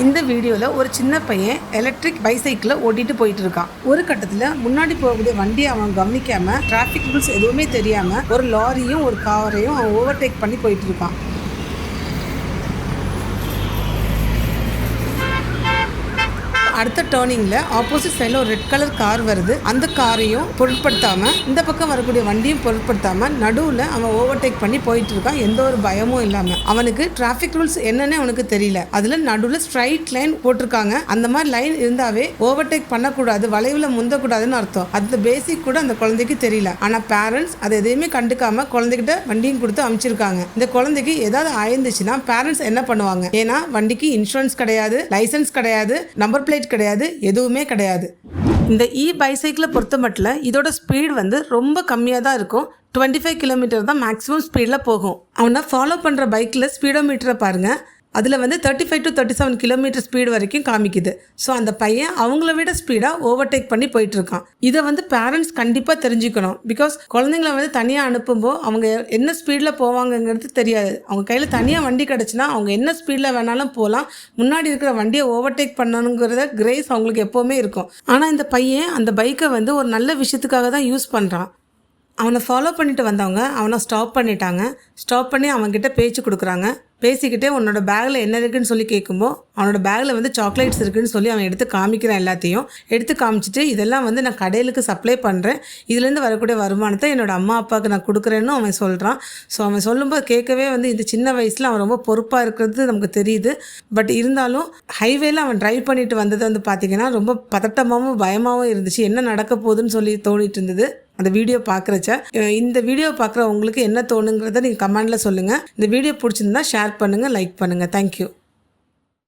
இந்த வீடியோவில் ஒரு சின்ன பையன் எலக்ட்ரிக் பைசைக்கிளை ஓட்டிட்டு போயிட்டு இருக்கான் ஒரு கட்டத்தில் முன்னாடி போகக்கூடிய வண்டியை அவன் கவனிக்காம டிராஃபிக் ரூல்ஸ் எதுவுமே தெரியாமல் ஒரு லாரியும் ஒரு காரையும் அவன் ஓவர்டேக் பண்ணி போயிட்டு இருக்கான் அடுத்த டேர்னிங்கில் ஆப்போசிட் சைடில் ஒரு ரெட் கலர் கார் வருது. அந்த காரையும் பொருட்படுத்தாமல் இந்த பக்கம் வரக்கூடிய வண்டியும் பொருட்படுத்தாமல் நடுவில் அவன் ஓவர்டேக் பண்ணி போயிட்டு இருக்கான். எந்த ஒரு பயமும் இல்லாமல் அவனுக்கு டிராஃபிக் ரூல்ஸ் என்னன்னு அவனுக்கு தெரியல. அதில் நடுவில் ஸ்ட்ரைட் லைன் போட்டிருக்காங்க. அந்த மாதிரி லைன் இருந்தாவே ஓவர்டேக் பண்ணக்கூடாது வளைவில் முந்தக்கூடாதுன்னு அர்த்தம். அந்த பேசிக் கூட அந்த குழந்தைக்கு தெரியல. ஆனால் பேரண்ட்ஸ் அதை எதையுமே கண்டுக்காம குழந்தைகிட்ட வண்டியும் கொடுத்து அமைச்சிருக்காங்க. இந்த குழந்தைக்கு ஏதாவது ஆயிருந்துச்சுன்னா பேரண்ட்ஸ் என்ன பண்ணுவாங்க? ஏன்னா வண்டிக்கு இன்சூரன்ஸ் கிடையாது லைசன்ஸ் கிடையாது நம்பர் பிளேட் கிடையாது எதுவுமே கிடையாது. இந்த இ பைசைக்கிளை பொறுத்த மட்டும் இதோட ஸ்பீட் வந்து ரொம்ப கம்மியாக தான் இருக்கும். டுவெண்ட்டி ஃபைவ் கிலோமீட்டர் தான் மேக்ஸிமம் ஸ்பீடில் போகும். அவனை ஃபாலோ பண்ணுற பைக்கில் ஸ்பீடோ மீட்டரை பாருங்கள் அதில் வந்து thirty five to thirty seven kilometre speed வரைக்கும் காமிக்குது. ஸோ அந்த பையன் அவங்கள விட ஸ்பீடாக ஓவர்டேக் பண்ணி போயிட்டுருக்கான். இதை வந்து பேரண்ட்ஸ் கண்டிப்பாக தெரிஞ்சுக்கணும். பிகாஸ் குழந்தைங்கள வந்து தனியாக அனுப்பும்போது அவங்க என்ன ஸ்பீடில் போவாங்கங்கிறது தெரியாது. அவங்க கையில் தனியாக வண்டி கிடச்சுன்னா அவங்க என்ன ஸ்பீடில் வேணாலும் போகலாம் முன்னாடி இருக்கிற வண்டியை ஓவர்டேக் பண்ணணுங்கிறத கிரேஸ் அவங்களுக்கு எப்போவுமே இருக்கும். ஆனால் இந்த பையன் அந்த பைக்கை வந்து ஒரு நல்ல விஷயத்துக்காக தான் யூஸ் பண்ணுறான் அவனை ஃபாலோ பண்ணிட்டு வந்தவங்க அவனை ஸ்டாப் பண்ணிட்டாங்க. ஸ்டாப் பண்ணி அவன்கிட்ட பேச்சு கொடுக்குறாங்க. பேசிக்கிட்டே உன்னோட பேக்கில் என்ன இருக்குன்னு சொல்லி கேட்கும்போ அவனோட பேக்கில் வந்து சாக்லேட்ஸ் இருக்குன்னு சொல்லி அவன் எடுத்து காமிக்கிறான் எல்லாத்தையும். எடுத்து காமிச்சிட்டு இதெல்லாம் வந்து நான் கடையிலுக்கு சப்ளை பண்ணுறேன் இதுலேருந்து வரக்கூடிய வருமானத்தை என்னோட அம்மா அப்பாவுக்கு நான் கொடுக்குறேன்னு அவன் சொல்கிறான் ஸோ அவன் சொல்லும்போது கேட்கவே வந்து இந்த சின்ன வயசில் அவன் ரொம்ப பொறுப்பாக இருக்கிறது நமக்கு தெரியுது. பட் இருந்தாலும் ஹைவேல அவன் ட்ரைவ் பண்ணிட்டு வந்தது வந்து பார்த்திங்கன்னா ரொம்ப பதட்டமாகவும் பயமாகவும் இருந்துச்சு. என்ன நடக்க போகுதுன்னு சொல்லி தோணிட்டு இருந்தது. அந்த வீடியோ பார்க்குறச்ச இந்த வீடியோ பார்க்குற உங்களுக்கு என்ன தோணுங்கிறத நீங்கள் கமெண்டில் சொல்லுங்கள் இந்த வீடியோ பிடிச்சிருந்தா ஷேர் பண்ணுங்கள் லைக் பண்ணுங்கள் தேங்க்யூ